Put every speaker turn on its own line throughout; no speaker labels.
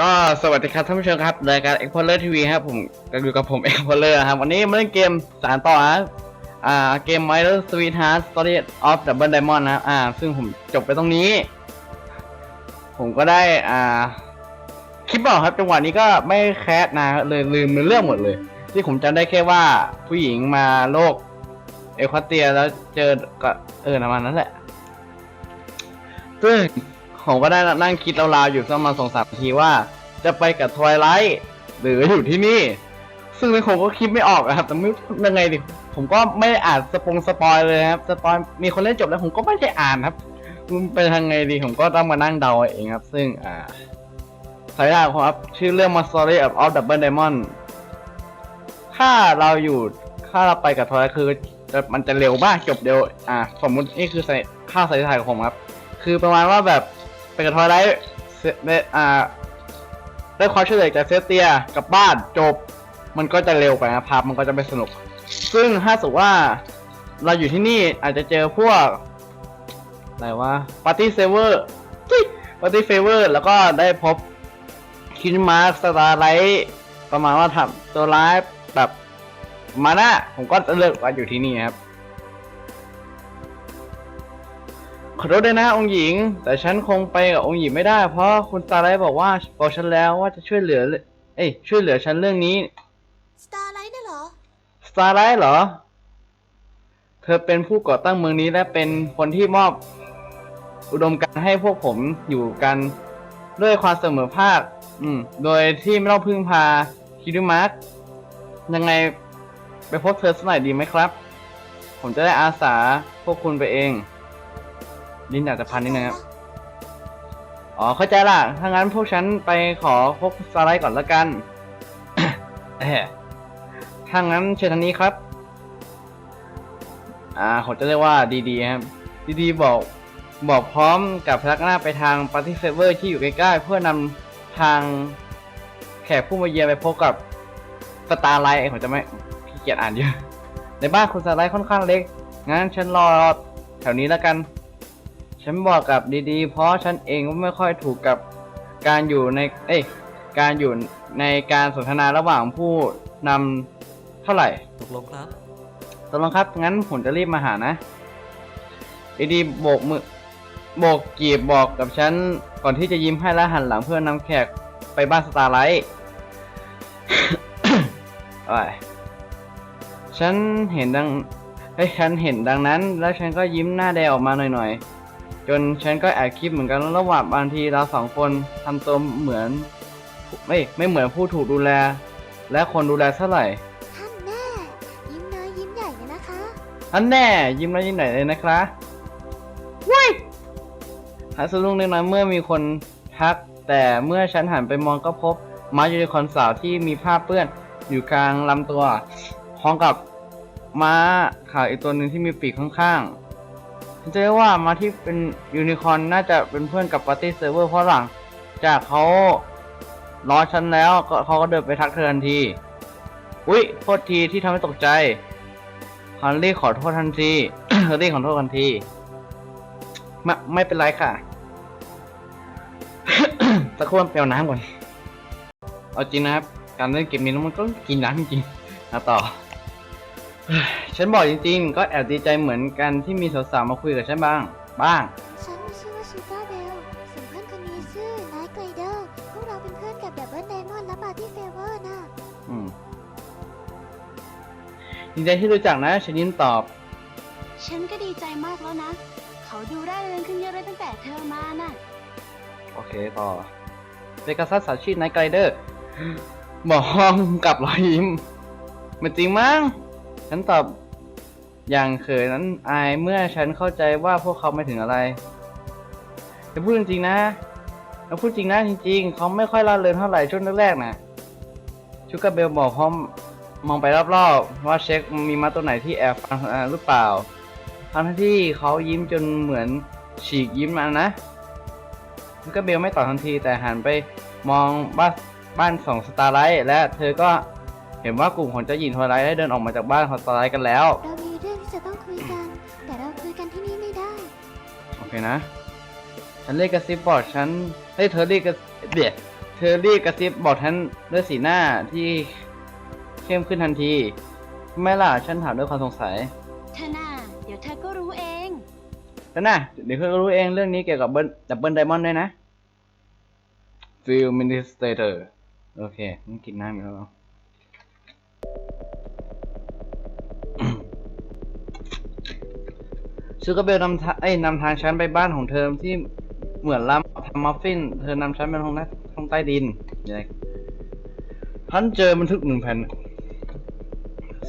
ก็สวัสดีครับท่านผู้ชมครับรายการ Explorer TV ครับผมก็อยู่กับผม Explorer ครับวันนี้มาเล่นเกมสารต่อนะอ่าเกม Minor Sweetheart Story of Double Diamond นะครับอ่า ซึ่งผมจบไปตรงนี้ ผมก็ได้อ่าคลิปบอกครับจังหวะนี้ก็ไม่แคสนะเลยลืมเรื่องหมดเลย ที่ผมจำได้แค่ว่าผู้หญิงมาโลกเอควาเตียแล้วเจอก็เออประมาณนั้นแหละซึ่ง ผมก็ได้นั่งคิดราวๆอยู่สักประมาณสองสามนาทีว่า จะไปกับทวายไลท์หรืออยู่ที่นี่ ซึ่งในผมก็คิดไม่ออกอะครับแต่ไม่ยังไงดิผมก็ไม่อ่านสปงสปอยเลยครับสปอยมีคนเล่นจบแล้วผมก็ไม่ได้อ่านครับมันเป็นทางไงดีผมก็ต้องมานั่งเดาเองครับ ซึ่งอ่าสายดาของครับชื่อเรื่องมา Story of All Double Diamond ถ้าเราอยู่ถ้าเราไปกับทวายคือมันจะเร็วมากจบเร็ว อ่า สมมุตินี่คือค่าสายถ่ายของผมครับ คือประมาณว่าแบบ ไปกับทวายไลท์เสร็จได้อ่าได้ความช่วยเหลือจากเซเตียกลับบ้านจบ มันก็จะเร็วไปนะภาพมันก็จะไม่สนุก ซึ่งถ้าสมมติว่าเราอยู่ที่นี่อาจจะเจอพวกอะไรวะปาร์ตี้เซเวอร์ปาร์ตี้เฟเวอร์แล้วก็ได้พบคินมาร์สตาร์ไลท์ประมาณว่าทำตัวร้ายแบบมานะผมก็จะเลือกว่าอยู่ที่นี่ครับ ขอโทษด้วยนะองค์หญิง แต่ฉันคงไปกับองค์หญิงไม่ได้ เพราะคุณสตาร์ไลท์บอกว่าบอกฉันแล้วว่าจะช่วยเหลือ เอ้ยช่วยเหลือฉันเรื่องนี้
สตาร์ไลท์น่ะเหรอ
สตาร์ไลท์เหรอ เธอเป็นผู้ก่อตั้งเมืองนี้และเป็นคนที่มอบ อุดมการณ์ให้พวกผมอยู่กันด้วยความเสมอภาค อืม โดยที่ไม่ต้องพึ่งพาคิริมาร์กยังไงไปพบเธอสักหน่อยดีไหมครับ ผมจะได้อาสาพวกคุณไปเอง ลิ้นอยากจะพันนิดนึงครับ อ๋อ เข้าใจละ ถ้างั้นพวกฉันไปขอพบสไลด์ก่อนละกัน ถ้างั้นเชิญทางนี้ครับ อ่าผมจะเรียกว่าดีๆครับ ดีๆ บอกบอกพร้อมกับพนักหน้าไปทางปาร์ตี้เซเวอร์ที่อยู่ใกล้ๆ เพื่อนำทางแขกผู้มาเยือนไปพบกับสตาร์ไลท์ผมจะไม่ขี้เกียจอ่านเยอะ ในบ้านคุณสตาร์ไลท์ค่อนข้างเล็ก งั้นฉันรอแถวนี้แล้วกัน ฉันบอกกับดีๆ เพราะฉันเองก็ไม่ค่อยถูกกับการอยู่ใน เอ้ย การอยู่ในการสนทนาระหว่างผู้นำเท่าไหร่
ตกลงครับ
ตกลงครับ งั้นผมจะรีบมาหานะ ดีๆโบกมือ โบกกีบบอกกับฉัน ก่อนที่จะยิ้มให้และหันหลังเพื่อนำแขกไปบ้านสตาร์ไลท์โอ้ยฉันเห็นดัง เฮ้ย ฉันเห็นดังนั้น แล้วฉันก็ยิ้มหน้าแดงออกมาหน่อยๆ จนฉันก็แอบคิดเหมือนกันระหว่างบางทีเราสองคนทำตัวเหมือน ไม่ไม่เหมือนผู้ถูกดูแล และคนดูแลเท่าไหร่
ท่านแม่ยิ้มน้อยยิ้มใหญ่เลยนะคะ
อันแน่ยิ้มแล้วยิ้มไหนอยเลยนะครับว้ายหาสะดุ้งเล็กน้อยเมื่อมีคนทัก แต่เมื่อฉันหันไปมองก็พบม้ายูนิคอร์นสาวที่มีผ้าเปื้อนอยู่กลางลำตัวพร้อมกับม้าขาวอีกตัวหนึ่งที่มีปีกข้างๆ ฉันจะเรียกว่ามาที่เป็นยูนิคอร์นน่าจะเป็นเพื่อนกับปาร์ตี้เซิร์ฟเวอร์เพราะหลัง จากเขาล้อฉันแล้วก็เขาก็เดินไปทักเธอทันที อุ๊ยโทษทีที่ทำให้ตกใจฮันรี่ขอโทษทันทีฮันรี่ขอโทษทันทีไม่ไม่เป็นไรค่ะสักครู่เปลี่ยวน้ำก่อน เอาจริงนะครับ การเล่นเกมนี้มันก็กินน้ำจริงนะต่อ ฉันบอกจริงๆ ก็แอบดีใจเหมือนกันที่มีสาวๆมาคุยกับฉันบ้าง บ้าง
ฉันมีชื่อว่าชูการ์เบลส่วนเพื่อนคนนี้ชื่อไนท์ไกลเดอร์ พวกเราเป็นเพื่อนกับดับเบิลไดมอนด์และปาร์ตี้เฟเวอร์น่ะ
อืมดีใจที่รู้จักนะฉันยิ้มตอบ
ฉันก็ดีใจมากแล้วนะ เขาดูร่าเริงขึ้นเยอะเลยตั้งแต่เธอมาน่ะ
โอเคต่อเปกาซัสสาวชีพไนท์ไกลเดอร์บอกห้องกับรอยยิ้ม มันจริงมั้ง ฉันตอบอย่างเขินนั้นอายเมื่อฉันเข้าใจว่าพวกเขาไม่ถึงอะไรจะพูดจริงๆนะเราพูดจริงนะจริง ๆ เขาไม่ค่อยร่าเริงเท่าไหร่ช่วงแรกๆนะชูกาเบลบอกพร้อมมองไปรอบๆว่าเช็คมีมาตัวไหนที่แอบฟังหรือเปล่าทั้งที่เขายิ้มจนเหมือนฉีกยิ้มมานะมันก็เบลไม่ตอบทันทีแต่หันไปมองบ้านบ้านของสตาร์ไลท์และเธอก็ เห็นว่ากลุ่มของเจ้าหญิงทวายไลท์ได้เดินออกมาจากบ้านของสตาร์ไลท์กันแล้ว
เรามีเรื่องที่จะต้องคุยกัน แต่เราคุยกันที่นี่ไม่ได้
โอเคนะ ฉันเรียกกระซิบบอกฉันเฮ้ยเธอเรียกกระเดี๋ยวเธอรีบกระซิบบอกฉันด้วยสีหน้าที่เข้มขึ้นทันทีทำไมล่ะฉันถามด้วยความสงสัย
เธอน่าเดี๋ยวเธอก็รู้เอง
แล้วนะเดี๋ยวเธอก็รู้เองเรื่องนี้เกี่ยวกับเบิร์ดับเบิลไดมอนด์ด้วยนะ Field Minister โอเคงั้นกินน้ำอีกแล้ว ชูกาเบลนำทางเอ้ยนำทางฉันไปบ้านของเธอที่เหมือนลำทำมัฟฟิน เธอนำฉันไปห้องใต้ห้องใต้ดินอะไรฉันเจอบันทึกหนึ่งแผ่น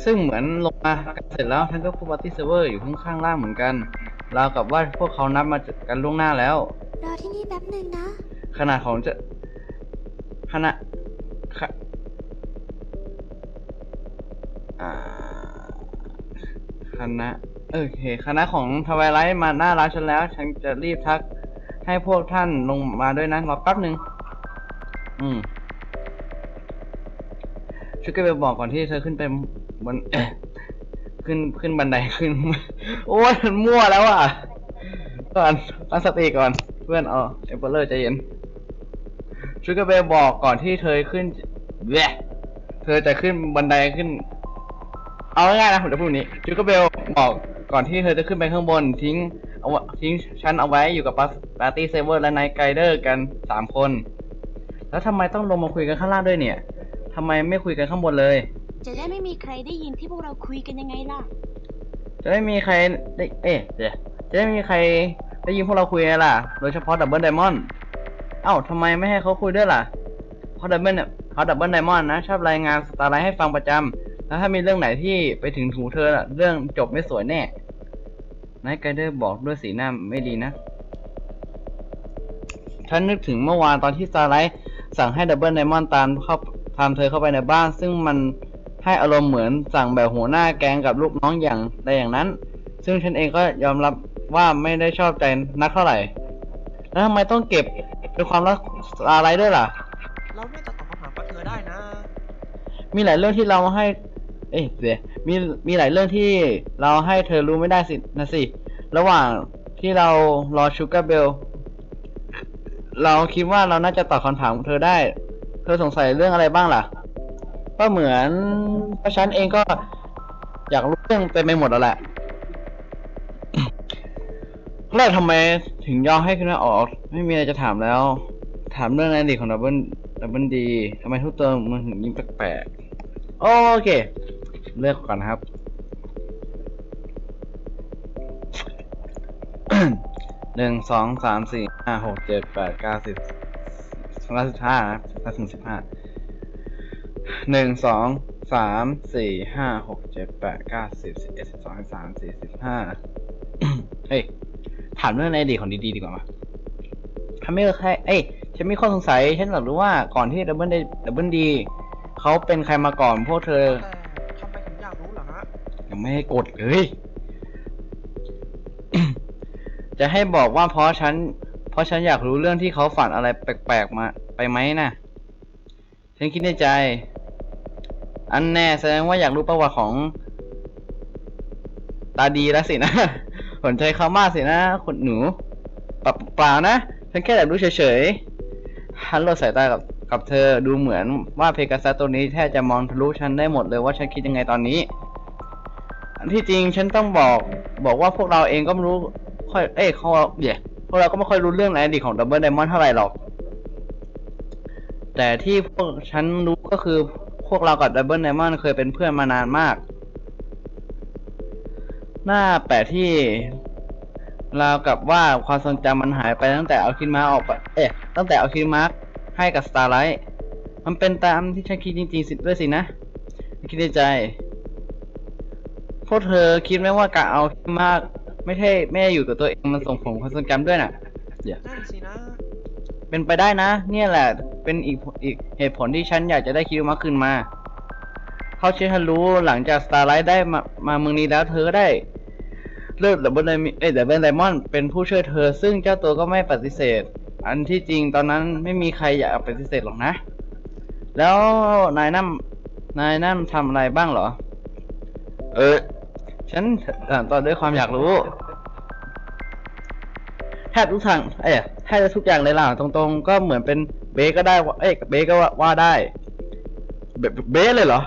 ซึ่งเหมือนลงมาเสร็จแล้วท่านก็พูดปาร์ตี้เซิร์ฟเวอร์อยู่ข้างๆล่างเหมือนกันราวกับว่าพวกเขานัดมากันล่วงหน้าแล้ว
รอที่นี่แป๊บหนึ่งนะ
ขนาดของจะขณะขะอ่าคณะ โอเค คณะของทวายไลท์มาหน้าร้านฉันแล้ว ฉันจะรีบทักให้พวกท่านลงมาด้วยนะรอแป๊บหนึ่งอืมช่วยกันไปบอกก่อนที่เธอขึ้นไปบนขึ้นขึ้นบันไดขึ้น โอ้ยมันมั่วแล้วอะก่อนตั้งสติก่อน เพื่อนเอาเอเปอร์เลอร์ใจเย็นชูการ์เบลบอกก่อนที่เธอขึ้นแหละเธอจะขึ้นบันไดขึ้น เอาง่ายๆนะผมจะพูดนี้ชูการ์เบลบอก ก่อนที่เธอจะขึ้นไปข้างบน ทิ้งเอาไว้ทิ้งฉันเอาไว้อยู่กับปาร์ตี้เซเวอร์และไนท์ไกเดอร์กันสามคน แล้วทำไมต้องลงมาคุยกันข้างล่างด้วยเนี่ยทำไมไม่คุยกันข้างบนเลย
จะได้ไม่มีใครได้ยินที่พวกเราคุยกันยังไงล่ะ
จะได้มีใครได้เอ๊ะเดี๋ยวจะได้มีใครได้ยินพวกเราคุยไงล่ะ โดยเฉพาะดับเบิลไดมอนด์เอ้าทำไมไม่ให้เขาคุยด้วยล่ะเพราะดับเบิลเนี่ยเขาดับเบิลไดมอนด์นะ ชอบรายงานสตาร์ไลท์ให้ฟังประจำ แล้วถ้ามีเรื่องไหนที่ไปถึงหูเธอน่ะ เรื่องจบไม่สวยแน่นายไกเดอร์บอกด้วยสีหน้าไม่ดีนะ ฉันนึกถึงเมื่อวานตอนที่สตาร์ไลท์สั่งให้ดับเบิลไดมอนด์ตามเข้าตามเธอเข้าไปในบ้าน ซึ่งมันให้อารมณ์เหมือนสั่งแบบหัวหน้าแก๊งกับลูกน้องอย่างใดอย่างนั้น ซึ่งฉันเองก็ยอมรับว่าไม่ได้ชอบใจนักเท่าไหร่ แล้วทำไมต้องเก็บเป็นความลับอะไรด้วยล่ะ
เราไม่จะตอบคำถามกับเธอได้นะ
มีหลายเรื่องที่เราให้ เอ้ยเดี๋ยวมีมีหลายเรื่องที่เราให้เธอรู้ไม่ได้สินะสิ ระหว่างที่เรารอชูการ์เบลเราคิดว่าเราน่าจะตอบคำถามของเธอได้ เธอสงสัยเรื่องอะไรบ้างล่ะ ก็เหมือนพระฉันเองก็อยากรู้เรื่องเต็มไปหมดแล้วแหละแล้วทำไมถึงยอมให้ขึ้นมาออก ไม่มีอะไรจะถามแล้ว ถามเรื่องในอดีตของดับเบิลดับเบิลดีทำไมทุกตัวมันถึงยิ้มแปลกๆโอเค เลือกก่อนนะครับ หนึ่งสองสามสี่ห้าหกเจ็ดแปดเก้าสิบสองร้อยสิบห้านะครับถ้าถึงสิบห้าหนึ่งสองสามสี่ห้าหกเจ็ดแปดเก้าสิบสิบเอ็ดสิบสองสิบสามสี่สิบห้าเฮ้ยถามเรื่องในอดีตของดีๆดีกว่ามาถ้าไม่ใครเอ้ยฉันมีข้อสงสัยฉันอยากรู้ว่าก่อนที่ดับเบิลดับเบิลดีเขาเป็นใครมาก่อนพวกเธอ
ยั
งไม่ให้กดเลย จะให้บอกว่าเพราะฉัน เพราะฉันอยากรู้เรื่องที่เขาฝันอะไรแปลกๆมา ไปไหมนะฉันคิดในใจ อันแน่แสดงว่าอยากรู้ประวัติของตาดีแล้วสินะ สนใจเขามากสินะคุณหนูปล่าเปล่านะ ฉันแค่อยากรู้เฉยๆฮันโลดสายตากับกับเธอดูเหมือนว่าเพกาซัสตัวนี้แทบจะมองทะลุฉันได้หมดเลยว่าฉันคิดยังไงตอนนี้ ที่จริงฉันต้องบอกบอกว่าพวกเราเองก็ไม่รู้ค่อยเอ้ยเขาเดี๋ยวพวกเราก็ไม่ค่อยรู้เรื่องในอดีตของดับเบิลไดมอนด์เท่าไหร่หรอก แต่ที่พวกฉันรู้ก็คือพวกเรากับดับเบิลไดมอนด์เคยเป็นเพื่อนมานานมาก หน้าแปลกที่เรากับว่าความทรงจำมันหายไปตั้งแต่เอาคินมาออกไปเอ๊ะตั้งแต่เอาคินมาให้กับสตาร์ไลท์มันเป็นตามที่ฉันคิดจริงๆสิด้วยสินะ คิดในใจ พวกเธอคิดไหมว่าการเอาคินมาไม่ใช่ไม่ได้อยู่กับตัวเองมันส่งผลความทรงจำด้วยน่ะ
นั่นสินะ
เป็นไปได้นะ เนี่ยแหละ เป็นอีกอีกเหตุผลที่ฉันอยากจะได้คิวมาคืนมาเขาเชื่อฉันรู้หลังจากสตาร์ไลท์ได้มามาเมืองนี้แล้วเธอก็ได้ เลือกดับเบิลไดเอ้ยดับเบิลไดมอนด์เป็นผู้ช่วยเธอ ซึ่งเจ้าตัวก็ไม่ปฏิเสธ อันที่จริงตอนนั้นไม่มีใครอยากปฏิเสธหรอกนะ แล้วนายนั่นนายนั่นทำอะไรบ้างเหรอ เออ ฉันถามต่อด้วยความอยากรู้แทบทุกทางเอ้ยแทบจะทุกอย่างเลยล่ะตรงๆ ก็เหมือนเป็นเบก็ได้ว่าเอ้ยเบก็ว่าว่าได้ เบเบเลยเหรอ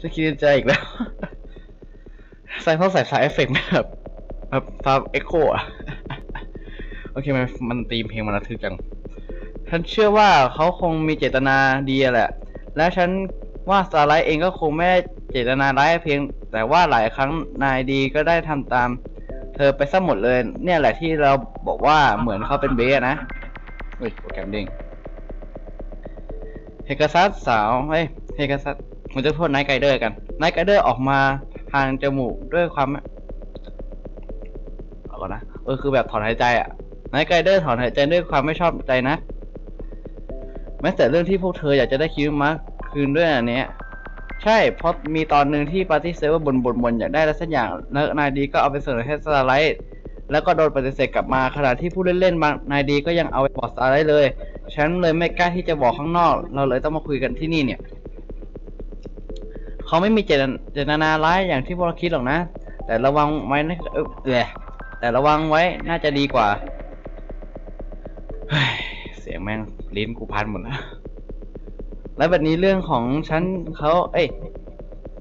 ฉันคิดใจอีกแล้ว ใส่ต้องใส่สายเอฟเฟกต์แบบแบบฟาเอ็กโคอะโอเคมันมันตีมเพลงมันระทึกจัง ฉันเชื่อว่าเขาคงมีเจตนาดีแหละ และฉันว่าสตาร์ไลท์เองก็คงไม่เจตนาร้ายเพียง แต่ว่าหลายครั้งนายดีก็ได้ทำตาม เธอไปซะหมดเลย เนี่ยแหละที่เราบอกว่าเหมือนเขาเป็นเบสนะเฮ้ยโปรแกรมเด้งเฮกาซัสสาวเฮ้ยเฮกาซัสผมจะพูดไนท์ไกเดอร์กันไนท์ไกเดอร์ออกมาทางจมูกด้วยความเอาก่อนนะเออคือแบบถอนหายใจอะไนท์ไกเดอร์ถอนหายใจด้วยความไม่ชอบใจนะแม้แต่เรื่องที่พวกเธออยากจะได้คิวมาร์คคืนด้วยอันเนี้ย ใช่ เพราะมีตอนหนึ่งที่ปาร์ตี้เซเวอร์บนบ่นบ่นอยากได้อะไรสักอย่างแล้วนายดีก็เอาไปเสนอให้สตาร์ไลท์แล้วก็โดนปฏิเสธกลับมาขณะที่ผู้เล่นๆบางนายดีก็ยังเอาไปบอกสตาร์ไลท์เลย ฉันเลยไม่กล้าที่จะบอกข้างนอก เราเลยต้องมาคุยกันที่นี่เนี่ย เขาไม่มีเจตนเจตนาร้ายอย่างที่พวกเราคิดหรอกนะ แต่ระวังไว้นะเออเออแต่ระวังไว้น่าจะดีกว่าเฮ้ยเสียงแม่งลิ้นกูพันหมดแล้ว แล้วแบบนี้เรื่องของฉันเขาเอ้ย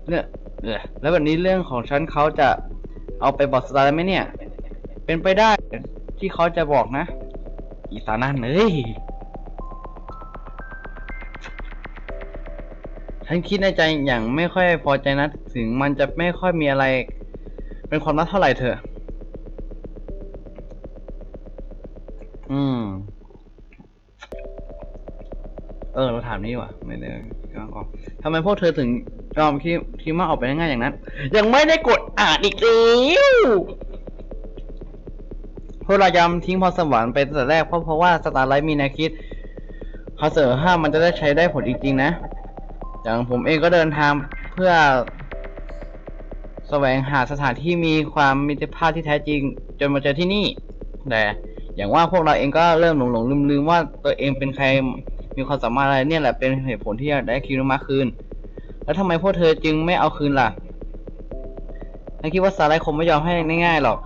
เนี่ยเออแล้วแบบนี้เรื่องของฉันเขาจะเอาไปบอกสตาร์ไหมเนี่ย เป็นไปได้ที่เขาจะบอกนะ อีสานั่นเอ้ยฉันคิดในใจอย่างไม่ค่อยพอใจนะ ถึงมันจะไม่ค่อยมีอะไร เป็นความลับเท่าไหร่เถอะ เออเราถามนี่ว่ะไม่ได้ก็ออกทำไมพวกเธอถึงยอมคิดคิดมาออกไปง่ายๆอย่างนั้น ยังไม่ได้กดอ่านอีกแล้วพวกเรายอมทิ้งพรสวรรค์ไปตั้งแต่แรกเพราะเพราะว่าสตาร์ไลท์มีแนวคิดเขาเสนอห้ามมันจะได้ใช้ได้ผลจริงๆนะ อย่างผมเองก็เดินทางเพื่อแสวงหาสถานที่มีความมิตรภาพที่แท้จริง จนมาเจอที่นี่แต่อย่างว่าพวกเราเองก็เริ่มหลงหลงลืมลืมว่าตัวเองเป็นใคร มีความสามารถอะไรเนี่ยแหละเป็นเหตุผลที่อยากได้คิวมาคืน แล้วทำไมพวกเธอจึงไม่เอาคืนล่ะฉันคิดว่าสาไลคงไม่ยอมให้ง่ายๆหรอก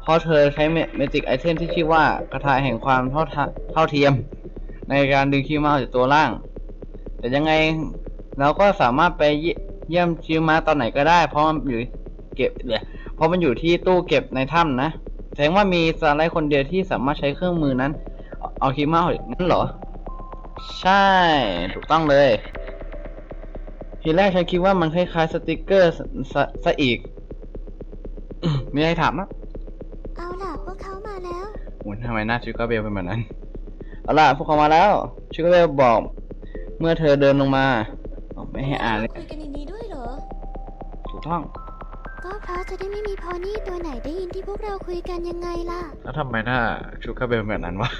เพราะเธอใช้เมจิกไอเทมที่ชื่อว่ากระทาแห่งความเท่าเท่าเทียม ในการดึงคิวมาออกจากตัวล่าง แต่ยังไงเราก็สามารถไปเยี่ยมคิวมาตอนไหนก็ได้ เพราะมันอยู่เก็บเลยเพราะมันอยู่ที่ตู้เก็บในถ้ำนะแสดงว่ามีสไลคนเดียวที่สามารถใช้เครื่องมือนั้น เอาเอาคิวมาออกนั้นเหรอ ใช่ ถูกต้องเลย ทีแรกฉันคิดว่ามันคล้ายๆสติกเกอร์ซะซะซะอีก มีอะไรถามอะ
เอาล่ะพวกเขามาแล้ว
โอ้ยทำไมหน้าชิคก้าเบลเป็นแบบนั้น เอาล่ะ พวกเขามาแล้ว ชิคก้าเบลบอก เมื่อเธอเดินลงมาอ๋อไม่ให้อ่านเลย
คุยกันในนี้ด้วยเหรอ
ถูกต้อง
ก็เพราะจะได้ไม่มีพอนี่ตัวไหนได้ยินที่พวกเราคุยกันยังไงล่ะ
แล้วทำไมหน้าชูคาเบลแบบนั้นวะ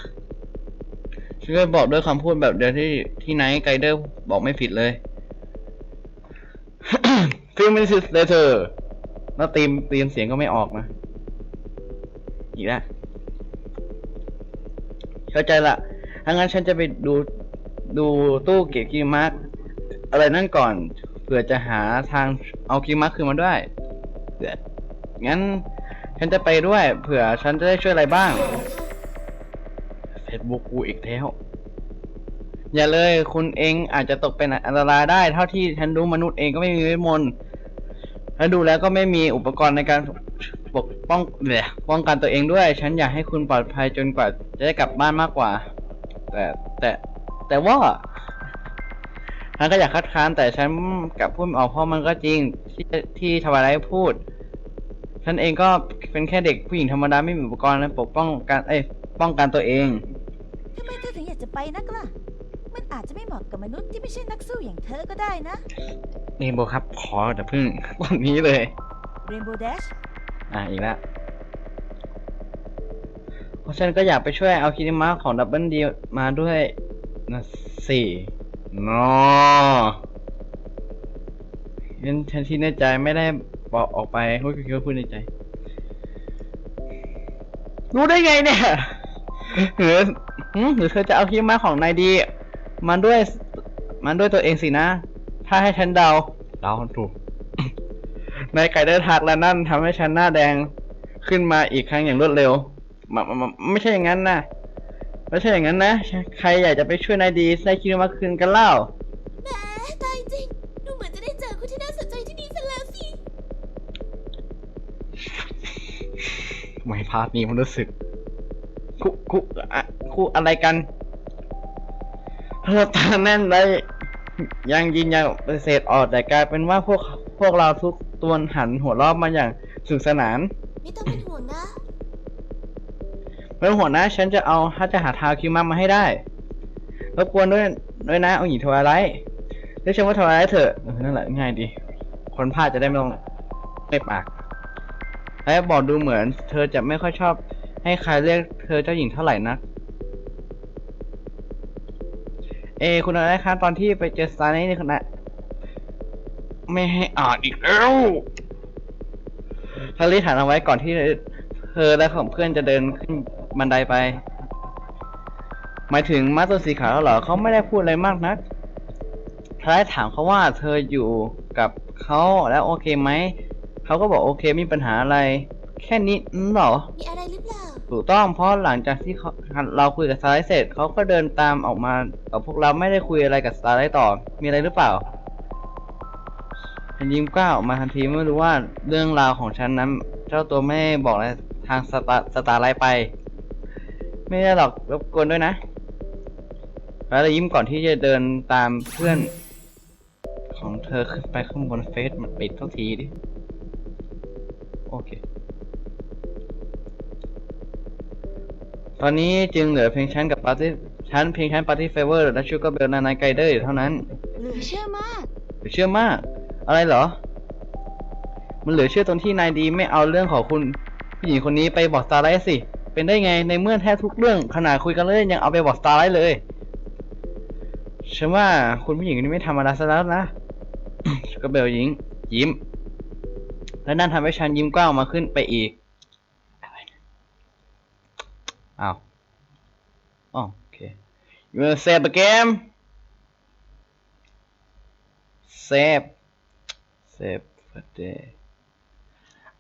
ชูคาเบอกด้วยคำพูดแบบเดียวที่ที่ไนท์ไกเดอร์บอกไม่ผิดเลย ฟิลมิสิสเลเตอร์แล้วตีมตีมเสียงก็ไม่ออกนะ อีกแล้วเข้าใจละถ้างั้นฉันจะไปดูดูตู้เก็บกีมาร์กอะไรนั่นก่อนเผื่อจะหาทางเอากีมาร์กคืนมาด้วยเผื่องั้นฉันจะไปด้วย เผื่อฉันจะได้ช่วยอะไรบ้าง บุกูอีกแล้ว อย่าเลยคุณเองอาจจะตกเป็นอันตรายได้ เท่าที่ฉันรู้มนุษย์เองก็ไม่มีเวทมนต์และดูแล้วก็ไม่มีอุปกรณ์ในการปกป้องเนี่ยป้องกันตัวเองด้วย ฉันอยากให้คุณปลอดภัยจนกว่า จะได้กลับบ้านมากกว่า แต่แต่แต่ว่าฉันก็อยากคัดค้านแต่ฉันกับพูดไม่ออกเพราะมันก็จริงที่ที่ทวายไลท์พูด ฉันเองก็เป็นแค่เด็กผู้หญิงธรรมดาไม่มีอุปกรณ์และปกป้องกันเอ้ยป้องกันตัวเอง
ทำไมเธอถึงอยากจะไปนักล่ะ มันอาจจะไม่เหมาะกับมนุษย์ที่ไม่ใช่นักสู้อย่างเธอก็ได้นะ
นี่โบครับ ขอเดี๋ยวพึ่งวันนี้เลย
Rainbow Dash
อะอีกแล้วเพราะฉันก็อยากไปช่วยเอาคินิมาของดับเบิลดีมาด้วยนะสี่นอยันฉันที่ในใจไม่ได้บอกออกไปพูดคือพูดในใจ รู้ได้ไงเนี่ยหรือ หืมหรือเธอจะเอาคินิมาของนายดีมาด้วยมาด้วยตัวเองสินะ ถ้าให้ฉันเดาเดาถูกในไก่เดินทักและนั่นทำให้ฉันหน้าแดงขึ้นมาอีกครั้งอย่างรวดเร็วมามามาไม่ใช่อย่างนั้นนะไม่ใช่อย่างนั้นนะ ใครอยากจะไปช่วยนายดีได้คิดมาคืนกันเล่า
แหมตายจริง ดูเหมือนจะได้เจอคนที่น่าสนใจที่นี่ซะแล้วสิ
ทำไมภาพนี้มันรู้สึก คุคุอะคุอะไรกันเราตาแน่นเลยยังยินยังปฏิเสธออกแต่กลายเป็นว่าพวกพวกเราทุกตัวหันหัวรอบมาอย่างสนุกสนาน
ไม่ต้องเป็นห่วงนะ
ไม่ต้องห่วงนะฉันจะเอาถ้าจะหาทาวคิวมามาให้ได้รบกวนด้วยด้วยนะเอาหญิงทวายไลท์เรียกฉันว่าทวายไลท์เถอะเออนั่นแหละง่ายดี คนพลาดจะได้ไม่ต้องไม่ปาก และบอกดูเหมือน เธอจะไม่ค่อยชอบ ให้ใครเรียกเธอเจ้าหญิงเท่าไหร่นักเอ คุณอะไรคะตอนที่ไปเจอสตาร์นี่คุณะไม่ให้อ่านอีกแล้วทาริฐานเอาไว้ก่อนที่เธอและของเพื่อนจะเดินขึ้นบันไดไป หมายถึงมาตัวสีขาวเหรอเขาไม่ได้พูดอะไรมากนักทาริถามเขาว่าเธออยู่กับเขาแล้วโอเคไหม เขาก็บอกโอเคไม่มีปัญหาอะไร แค่นี้หรอ
มีอะไรหรือเปล่า
ถูกต้องเพราะหลังจากที่เราคุยกับสไลด์เสร็จเขาก็เดินตามออกมากับพวกเราไม่ได้คุยอะไรกับสไลด์ต่อ มีอะไรหรือเปล่า ฉันยิ้มกล้าออกมาทันทีไม่รู้ว่าเรื่องราวของฉันนั้น เจ้าตัวไม่บอกอะไรทางสตาร์สตาร์ไลท์ไป ไม่ได้หรอกรบกวนด้วยนะ แล้วยิ้มก่อนที่จะเดินตามเพื่อน ของเธอขึ้นไปข้างบนเฟซมันปิดทุกทีดิ โอเค ตอนนี้จึงเหลือเพียงฉันกับปาร์ตี้ฉันเพียงฉันปาร์ตี้เฟเวอร์และชูการ์เบลนานายไกเดอร์เท่านั้น
เหลือเชื่อมาก
เหลือเชื่อมาก อะไรเหรอ มันเหลือเชื่อตรงที่นายดีไม่เอาเรื่องของคุณผู้หญิงคนนี้ไปบอกสตาร์ไลท์สิ เป็นได้ไงในเมื่อแทบทุกเรื่องขนาดคุยกันเลยยังเอาไปบอกสตาร์ไลท์เลยฉันว่าคุณผู้หญิงคนนี้ไม่ธรรมดาซะแล้วนะชูการ์เบลยิ้มยิ้ม และนั่นทำให้ฉันยิ้มกว้างมาขึ้นไปอีกอ้าว อ๋อโอเค you wanna save the game save save for day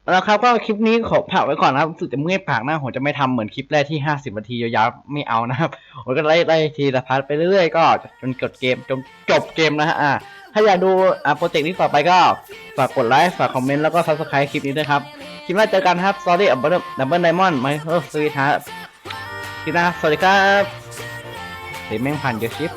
เอาละครับก็คลิปนี้ขอผักไว้ก่อนนะครับรู้สึกจะเมื่อยปากนะผมจะไม่ทำเหมือนคลิปแรกที่ 50นาทียาวๆไม่เอานะครับผมก็ไล่ไล่ทีละพาร์ทไปเรื่อยๆ ก็จนจบเกมจนจบเกมนะฮะอ่าถ้าอยากดูอ่าโปรเจกต์นี้ต่อไปก็ฝากกดไลค์ฝากคอมเมนต์แล้วก็ subscribe คลิปนี้ด้วยครับ คลิปหน้าเจอกันครับ sorry อับเบิลดับเบิลไดมอนด์ไม่เออสวีทฮาร์ ทีหน้าสวัสดีครับเดี๋ยวแม่งผ่านเยอะชิป